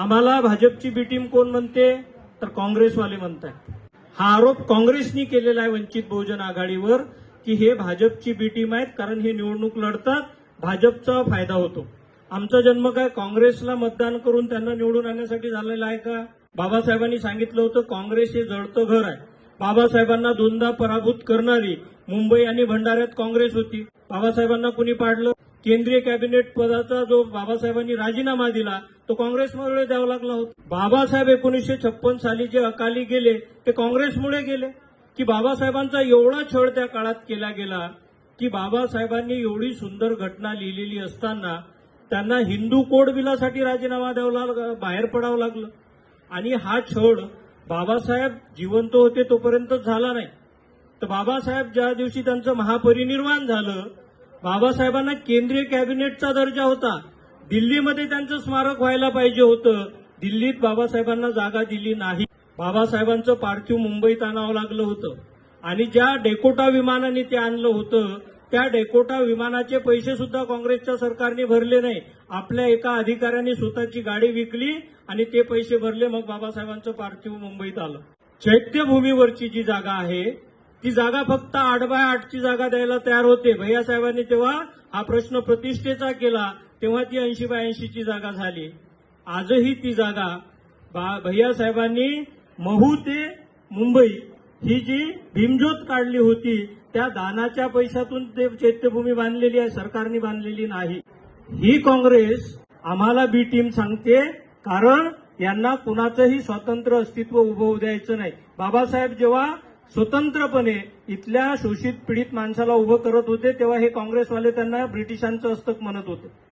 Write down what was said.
आम्हाला भाजपची बी टीम कोण म्हणते? तर काँग्रेसवाले म्हणतात हा आरोप काँग्रेसनी केलेला आहे वंचित बहुजन आघाडीवर की हे भाजपची बी टीम आहेत कारण हे निवडणूक लढतात भाजपचा फायदा होतो. आमचा जन्म काय? काँग्रेसला मतदान करून त्यांना निवडून आणण्यासाठी झालेला आहे का? बाबासाहेबांनी सांगितलं होतं काँग्रेस हे जळतं घर आहे. बाबासाहेबांना दोनदा पराभूत करणारी मुंबई आणि भंडाऱ्यात काँग्रेस होती. बाबासाहेबांना कुणी पाडलं? केंद्रीय कॅबिनेट पदाचा जो बाबासाहेबांनी राजीनामा दिला तो काँग्रेसमुळे द्यावा लागला होता. बाबासाहेब एकोणीसशे छप्पन साली जे अकाली गेले ते काँग्रेसमुळे गेले? की बाबासाहेबांचा एवढा छळ त्या काळात केला गेला की बाबासाहेबांनी एवढी सुंदर घटना लिहिलेली असताना त्यांना हिंदू कोड बिलासाठी राजीनामा द्यावा बाहेर पडावं लागलं. आणि हा छळ बाबासाहेब जिवंत होते तोपर्यंत झाला नाही. तर बाबासाहेब ज्या दिवशी त्यांचं महापरिनिर्वाण झालं बाबासाहेबांना केंद्रीय कॅबिनेटचा दर्जा होता. दिल्लीमध्ये त्यांचं स्मारक व्हायला पाहिजे होतं. दिल्लीत बाबासाहेबांना जागा दिली नाही. बाबासाहेबांचं पार्थिव मुंबईत आणावं लागलं होतं. आणि ज्या डेकोटा विमानाने ते आणलं होतं त्या डेकोटा विमानाचे पैसे सुद्धा काँग्रेसच्या सरकारने भरले नाही. आपल्या एका अधिकाऱ्याने स्वतःची गाडी विकली आणि ते पैसे भरले मग बाबासाहेबांचं पार्थिव मुंबईत आलं. चैत्यभूमीवरची जी जागा आहे ती जागा फक्त आठ बाय आठची जागा द्यायला तयार होते. भैयासाहेबांनी तेव्हा हा प्रश्न प्रतिष्ठेचा केला तेव्हा ती ऐंशी बाय ऐंशीची जागा झाली. आजही ती जागा बा- भैयासाहेबांनी महू ते मुंबई ही जी भीमज्योत काढली होती त्या दानाच्या पैशातून ते चैत्यभूमी बांधलेली आहे सरकारने बांधलेली नाही. ही काँग्रेस आम्हाला बी टीम सांगते कारण यांना कुणाचंही स्वातंत्र्य अस्तित्व उभं द्यायचं नाही. बाबासाहेब जेव्हा स्वतंत्रपणे इथल्या शोषित पीडित माणसाला उभं करत होते तेव्हा हे काँग्रेसवाले त्यांना ब्रिटिशांचं हस्तक म्हणत होते.